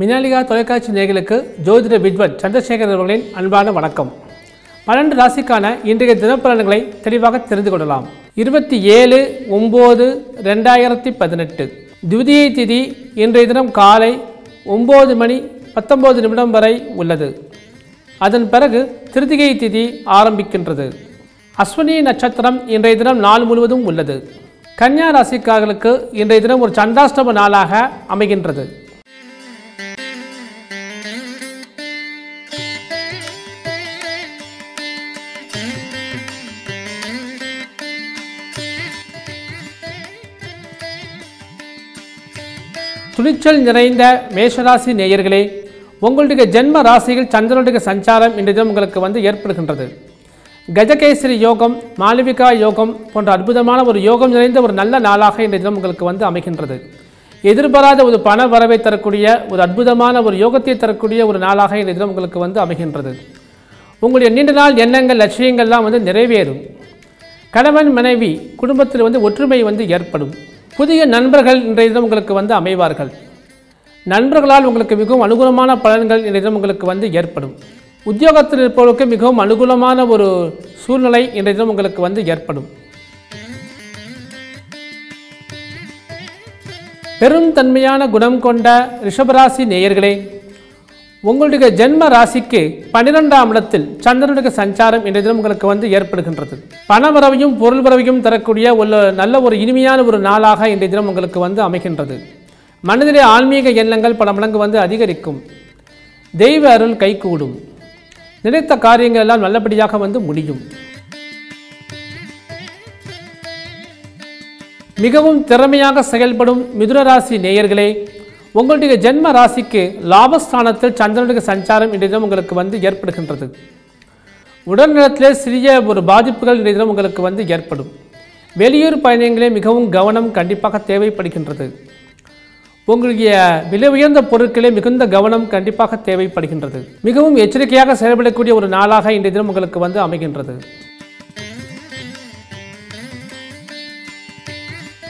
மினாலிகா தொலைக்காட்சி நேர்களுக்கு ஜோதிட வித்வன் சந்திரசேகர் அவர்களின் அன்பான வணக்கம். பன்னெண்டு ராசிக்கான இன்றைய தினப்பலன்களை தெளிவாக தெரிந்து கொள்ளலாம். இருபத்தி ஏழு ஒம்பது ரெண்டாயிரத்தி பதினெட்டு. துவிதியை திதி இன்றைய தினம் காலை ஒம்பது மணி பத்தொம்போது நிமிடம் வரை உள்ளது. அதன் பிறகு திருதிகை திதி ஆரம்பிக்கின்றது. அஸ்வினி நட்சத்திரம் இன்றைய தினம் நாள் முழுவதும் உள்ளது. கன்னியா ராசிக்காரர்களுக்கு இன்றைய தினம் ஒரு சண்டாஷ்டம நாளாக அமைகின்றது. துணிச்சல் நிறைந்த மேஷராசி நேயர்களே உங்களுடைய ஜென்ம ராசியில் சந்திரனுடைய சஞ்சாரம் இன்றைய தினம் உங்களுக்கு வந்து ஏற்படுகின்றது. கஜகேசரி யோகம் மாளவிகா யோகம் போன்ற அற்புதமான ஒரு யோகம் நிறைந்த ஒரு நல்ல நாளாக இன்றைய தினம் உங்களுக்கு வந்து அமைகின்றது. எதிர்பாராத ஒரு பண வரவை தரக்கூடிய ஒரு அற்புதமான ஒரு யோகத்தை தரக்கூடிய ஒரு நாளாக இன்றைய தினம் உங்களுக்கு வந்து அமைகின்றது. உங்களுடைய நீண்ட நாள் எண்ணங்கள் லட்சியங்கள்லாம் வந்து நிறைவேறும். கணவன் மனைவி குடும்பத்தில் வந்து ஒற்றுமை வந்து ஏற்படும். புதிய நண்பர்கள் இன்றைய தினம் உங்களுக்கு வந்து அமைவார்கள். நண்பர்களால் உங்களுக்கு மிகவும் அனுகூலமான பலன்கள் இன்றைய தினம் உங்களுக்கு வந்து ஏற்படும். உத்தியோகத்தில் இருப்பவர்களுக்கு மிகவும் அனுகூலமான ஒரு சூழ்நிலை இன்றைய தினம் உங்களுக்கு வந்து ஏற்படும். பெரும் தன்மையான குணம் கொண்ட ரிஷபராசி நேயர்களே உங்களுடைய ஜென்ம ராசிக்கு பன்னிரெண்டாம் இடத்தில் சந்திரனுடைய சஞ்சாரம் இன்றைய தினம் உங்களுக்கு வந்து ஏற்படுகின்றது. பணவரவையும் பொருள் வரவையும் தரக்கூடிய ஒரு நல்ல ஒரு இனிமையான ஒரு நாளாக இன்றைய தினம் உங்களுக்கு வந்து அமைகின்றது. மனதிலே ஆன்மீக எண்ணங்கள் பல மடங்கு வந்து அதிகரிக்கும். தெய்வ அருள் கைகூடும் நினைத்த காரியங்கள் எல்லாம் நல்லபடியாக வந்து முடியும். மிகவும் திறமையாக செயல்படும் மிதுன ராசி நேயர்களே உங்களுடைய ஜென்ம ராசிக்கு லாபஸ்தானத்தில் சந்திரனுடைய சஞ்சாரம் இன்றைய தினம் உங்களுக்கு வந்து ஏற்படுகின்றது. உடல்நலத்திலே சிறிய ஒரு பாதிப்புகள் இன்றைய தினம் உங்களுக்கு வந்து ஏற்படும். வெளியூர் பயணங்களே மிகவும் கவனம் கண்டிப்பாக தேவைப்படுகின்றது. உங்களுடைய விலை உயர்ந்த பொருட்களே மிகுந்த கவனம் கண்டிப்பாக தேவைப்படுகின்றது. மிகவும் எச்சரிக்கையாக செயல்படக்கூடிய ஒரு நாளாக இன்றைய தினம் உங்களுக்கு வந்து அமைகின்றது.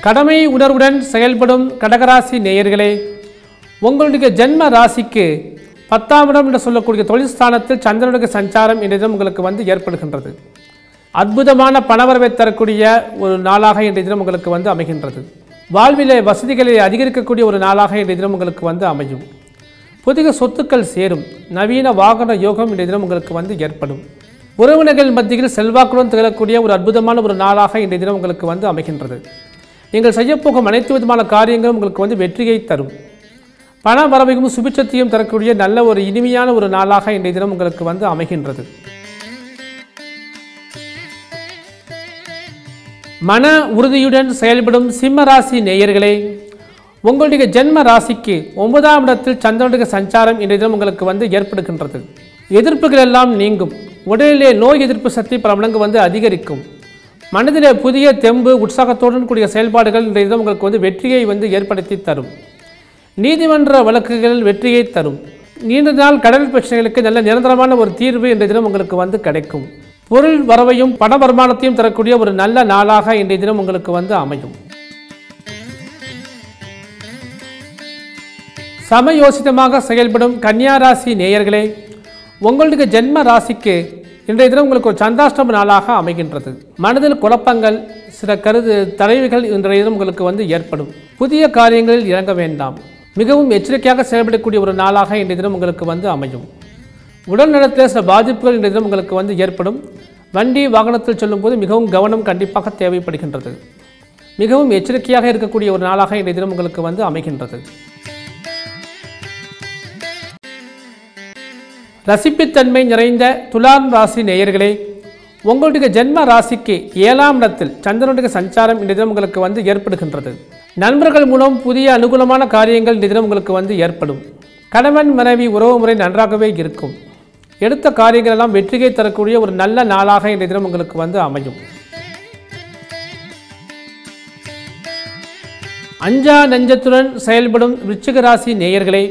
கடமை உணர்வுடன் செயல்படும் கடகராசி நேயர்களே உங்களுடைய ஜென்ம ராசிக்கு பத்தாம் இடம் என்று சொல்லக்கூடிய தொழில் ஸ்தானத்தில் சந்திரனுடைய சஞ்சாரம் இன்றைய தினம் உங்களுக்கு வந்து ஏற்படுகின்றது. அற்புதமான பணவரவை தரக்கூடிய ஒரு நாளாக இன்றைய தினம் உங்களுக்கு வந்து அமைகின்றது. வாழ்விலே வசதிகளை அதிகரிக்கக்கூடிய ஒரு நாளாக இன்றைய தினம் உங்களுக்கு வந்து அமையும். புதிய சொத்துக்கள் சேரும். நவீன வாகன யோகம் இன்றைய தினம் உங்களுக்கு வந்து ஏற்படும். உறவினர்கள் மத்தியில் செல்வாக்குடன் திகழக்கூடிய ஒரு அற்புதமான ஒரு நாளாக இன்றைய தினம் உங்களுக்கு வந்து அமைகின்றது. நீங்கள் செய்யப்போகும் அனைத்து விதமான காரியங்களும் உங்களுக்கு வந்து வெற்றியை தரும். பண வரவையும் சுபிச்சத்தையும் தரக்கூடிய நல்ல ஒரு இனிமையான ஒரு நாளாக இன்றைய தினம் உங்களுக்கு வந்து அமைகின்றது. மன உறுதியுடன் செயல்படும் சிம்ம ராசி நேயர்களே உங்களுடைய ஜென்ம ராசிக்கு ஒன்பதாம் இடத்தில் சந்திரனுடைய சஞ்சாரம் இன்றைய தினம் உங்களுக்கு வந்து ஏற்படுகின்றது. எதிர்ப்புகள் எல்லாம் நீங்கும். உடலிலே நோய் எதிர்ப்பு சக்தி பல மடங்கு வந்து அதிகரிக்கும். மனதிலே புதிய தெம்பு உற்சாகத்துடன் கூடிய செயல்பாடுகள் இன்றைய தினம் உங்களுக்கு வந்து வெற்றியை வந்து ஏற்படுத்தி தரும். நீதிமன்ற வழக்குகள் வெற்றியை தரும். நீண்ட நாள் கடல் பிரச்சனைகளுக்கு நல்ல நிரந்தரமான ஒரு தீர்வு இன்றைய தினம் உங்களுக்கு வந்து கிடைக்கும். பொருள் வரவையும் பண வருமானத்தையும் தரக்கூடிய ஒரு நல்ல நாளாக இன்றைய தினம் உங்களுக்கு வந்து அமையும். சமயோசிதமாக செயல்படும் கன்னியாராசி நேயர்களே உங்களுடைய ஜென்ம ராசிக்கு இன்றைய தினம் உங்களுக்கு ஒரு சந்தாஷ்டம நாளாக அமைகின்றது. மனதில் குழப்பங்கள் சில கருது தலைவிகள் இன்றைய தினம் உங்களுக்கு வந்து ஏற்படும். புதிய காரியங்களில் இறங்க வேண்டாம். மிகவும் எச்சரிக்கையாக செயல்படக்கூடிய ஒரு நாளாக இன்றைய தினம் உங்களுக்கு வந்து அமையும். உடல் நலத்தில் சில பாதிப்புகள் இன்றைய தினம் உங்களுக்கு வந்து ஏற்படும். வண்டி வாகனத்தில் செல்லும்போது மிகவும் கவனம் கண்டிப்பாக தேவைப்படுகின்றது. மிகவும் எச்சரிக்கையாக இருக்கக்கூடிய ஒரு நாளாக இன்றைய தினம் உங்களுக்கு வந்து அமைகின்றது. ரசிப்புத்தன்மை நிறைந்த துலாம் ராசி நேயர்களே உங்களுடைய ஜென்ம ராசிக்கு ஏழாம் இடத்தில் சந்திரனுடைய சஞ்சாரம் இந்த தினம் உங்களுக்கு வந்து ஏற்படுகின்றது. நண்பர்கள் மூலம் புதிய அனுகூலமான காரியங்கள் இந்த தினம் உங்களுக்கு வந்து ஏற்படும். கணவன் மனைவி உறவு முறை நன்றாகவே இருக்கும். எடுத்த காரியங்கள் எல்லாம் வெற்றியை தரக்கூடிய ஒரு நல்ல நாளாக இந்த தினம் உங்களுக்கு வந்து அமையும். அஞ்சா நெஞ்சத்துடன் செயல்படும் விருச்சிக ராசி நேயர்களே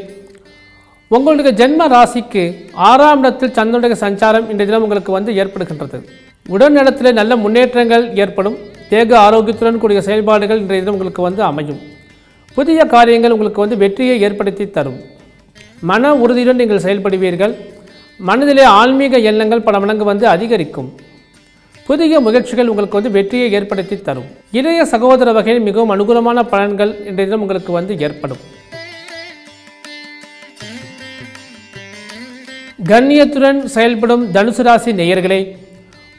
உங்களுடைய ஜென்ம ராசிக்கு ஆறாம் இடத்தில் சந்திரனுடைய சஞ்சாரம் இன்றைய தினம் உங்களுக்கு வந்து ஏற்படுகின்றது. உடல் நலத்தில் நல்ல முன்னேற்றங்கள் ஏற்படும். தேக ஆரோக்கியத்துடன் கூடிய செயல்பாடுகள் இன்றைய தினம் உங்களுக்கு வந்து அமையும். புதிய காரியங்கள் உங்களுக்கு வந்து வெற்றியை ஏற்படுத்தி தரும். மன உறுதியுடன் நீங்கள் செயல்படுவீர்கள். மனதிலே ஆன்மீக எண்ணங்கள் பல மடங்கு வந்து அதிகரிக்கும். புதிய முயற்சிகள் உங்களுக்கு வந்து வெற்றியை ஏற்படுத்தி தரும். இளைய சகோதர வகையில் மிகவும் அனுகூலமான பலன்கள் இன்றைய தினம் உங்களுக்கு வந்து ஏற்படும். கண்ணியத்துடன் செயல்படும் தனுசு ராசி நேயர்களே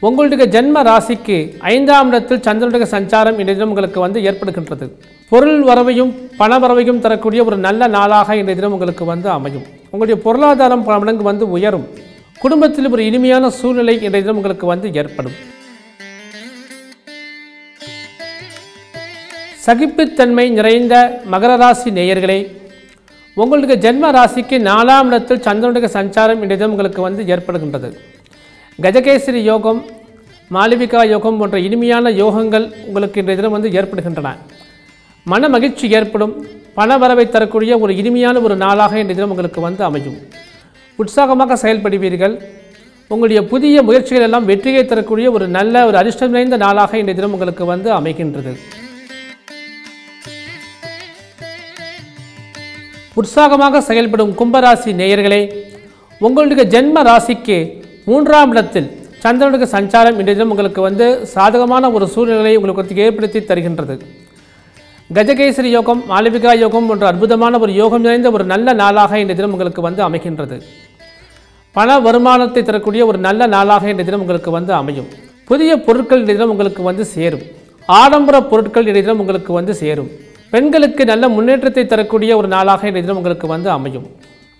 உங்களுடைய ஜென்ம ராசிக்கு ஐந்தாம் இடத்தில் சந்திரனுடைய சஞ்சாரம் இன்றைய தினம் உங்களுக்கு வந்து ஏற்படுகின்றது. பொருள் வரவையும் பண வரவையும் தரக்கூடிய ஒரு நல்ல நாளாக இன்றைய தினம் உங்களுக்கு வந்து அமையும். உங்களுடைய பொருளாதாரம் பல மடங்கு வந்து உயரும். குடும்பத்தில் ஒரு இனிமையான சூழ்நிலை இன்றைய தினம் உங்களுக்கு வந்து ஏற்படும். சகிப்புத்தன்மை நிறைந்த மகர ராசி நேயர்களே உங்களுக்கு ஜென்ம ராசிக்கு நாலாம் இடத்தில் சந்திரனுடைய சஞ்சாரம் இன்றைய தினம் உங்களுக்கு வந்து ஏற்படுகின்றது. கஜகேசரி யோகம் மாளவிகா யோகம் போன்ற இனிமையான யோகங்கள் உங்களுக்கு இன்றைய தினம் வந்து ஏற்படுகின்றன. மன மகிழ்ச்சி ஏற்படும். பண வரவை தரக்கூடிய ஒரு இனிமையான ஒரு நாளாக இன்றைய தினம் உங்களுக்கு வந்து அமையும். உற்சாகமாக செயல்படுவீர்கள். உங்களுடைய புதிய முயற்சிகள் எல்லாம் வெற்றியை தரக்கூடிய ஒரு நல்ல ஒரு அதிர்ஷ்டம் நிறைந்த நாளாக இன்றைய தினம் உங்களுக்கு வந்து அமைகின்றது. உற்சாகமாக செயல்படும் கும்பராசி நேயர்களே உங்களுடைய ஜென்ம ராசிக்கு மூன்றாம் இடத்தில் சந்திரனுடைய சஞ்சாரம் இன்றைய தினம் உங்களுக்கு வந்து சாதகமான ஒரு சூழ்நிலையை உங்களுக்கு ஏற்படுத்தி தருகின்றது. கஜகேசரி யோகம் மாளவிகா யோகம் போன்ற அற்புதமான ஒரு யோகம் நிறைந்த ஒரு நல்ல நாளாக இன்றைய தினம் உங்களுக்கு வந்து அமைகின்றது. பண வருமானத்தை தரக்கூடிய ஒரு நல்ல நாளாக இன்றைய தினம் உங்களுக்கு வந்து அமையும். புதிய பொருட்கள் இன்றைய தினம் உங்களுக்கு வந்து சேரும். ஆடம்பர பொருட்கள் இன்றைய தினம் உங்களுக்கு வந்து சேரும். பெண்களுக்கு நல்ல முன்னேற்றத்தை தரக்கூடிய ஒரு நாளாக இன்றைய தினம் உங்களுக்கு வந்து அமையும்.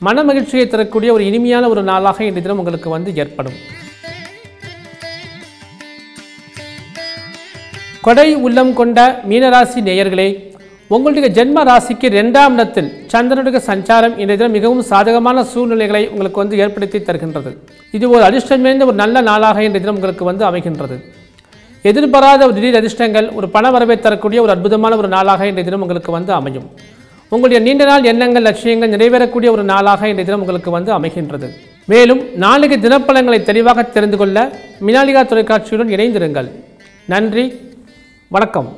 மன மகிழ்ச்சியை தரக்கூடிய ஒரு இனிமையான ஒரு நாளாக இன்றைய தினம் உங்களுக்கு வந்து ஏற்படும். கொடை உள்ளம் கொண்ட மீனராசி நேயர்களே உங்களுடைய ஜென்ம ராசிக்கு ரெண்டாம் இடத்தில் சந்திரனுடைய சஞ்சாரம் இன்றைய தினம் மிகவும் சாதகமான சூழ்நிலைகளை உங்களுக்கு வந்து ஏற்படுத்தி தருகின்றது. இது ஒரு அதிர்ஷ்டம் ஒரு நல்ல நாளாக இன்றைய தினம் உங்களுக்கு வந்து அமைகின்றது. எதிர்பாராத ஒரு திடீர் அதிர்ஷ்டங்கள் ஒரு பண வரவை தரக்கூடிய ஒரு அற்புதமான ஒரு நாளாக இன்றைய தினம் உங்களுக்கு வந்து அமையும். உங்களுடைய நீண்ட நாள் எண்ணங்கள் லட்சியங்கள் நிறைவேறக்கூடிய ஒரு நாளாக இன்றைய தினம் உங்களுக்கு வந்து அமைகின்றது. மேலும் நாளைக்கு தினப்பலன்களை தெளிவாக தெரிந்து கொள்ள மினாலிகா தொலைக்காட்சியுடன் இணைந்திருங்கள். நன்றி வணக்கம்.